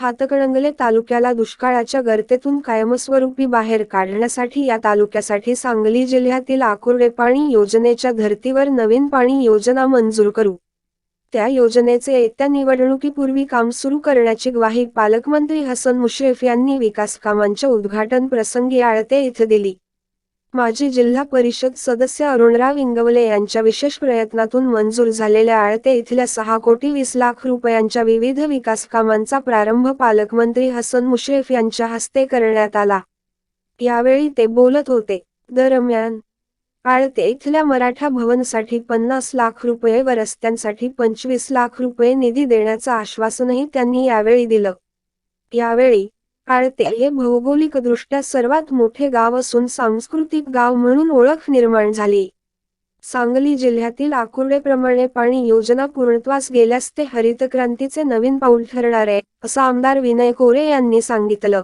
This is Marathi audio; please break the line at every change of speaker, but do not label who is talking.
हातकणंगले तालुक्याला दुष्काळाच्या गर्तेतून कायमस्वरूपी बाहेर काढण्यासाठी या तालुक्यासाठी सांगली जिल्ह्यातील आकुर्डे पाणी योजनेच्या धर्तीवर नवीन पाणी योजना मंजूर करू. त्या योजनेचे येत्या निवडणुकीपूर्वी काम सुरू करण्याची ग्वाही पालकमंत्री हसन मुश्रीफ यांनी विकास कामांच्या उद्घाटन प्रसंगी आळते इथे दिली. माजी जिल्हा परिषद सदस्य अरुणराव इंगवले यांच्या विशेष प्रयत्नातून मंजूर झालेल्या आळते इथल्या सहा कोटी वीस लाख रुपयांच्या विविध विकास कामांचा प्रारंभ पालकमंत्री हसन मुश्रीफ यांच्या हस्ते करण्यात आला. यावेळी ते बोलत होते. दरम्यान आळते इथल्या मराठा भवनसाठी पन्नास लाख रुपये व रस्त्यांसाठी पंचवीस लाख रुपये निधी देण्याचं आश्वासनही त्यांनी यावेळी दिलं. यावेळी आळते हे भौगोलिकदृष्ट्या सर्वात मोठे गाव असून सांस्कृतिक गाव म्हणून ओळख निर्माण झाली. सांगली जिल्ह्यातील आकुर्डेप्रमाणे पाणी योजना पूर्णत्वास गेल्यास ते हरितक्रांतीचे नवीन पाऊल ठरणार आहे असं आमदार विनय कोरे यांनी सांगितलं.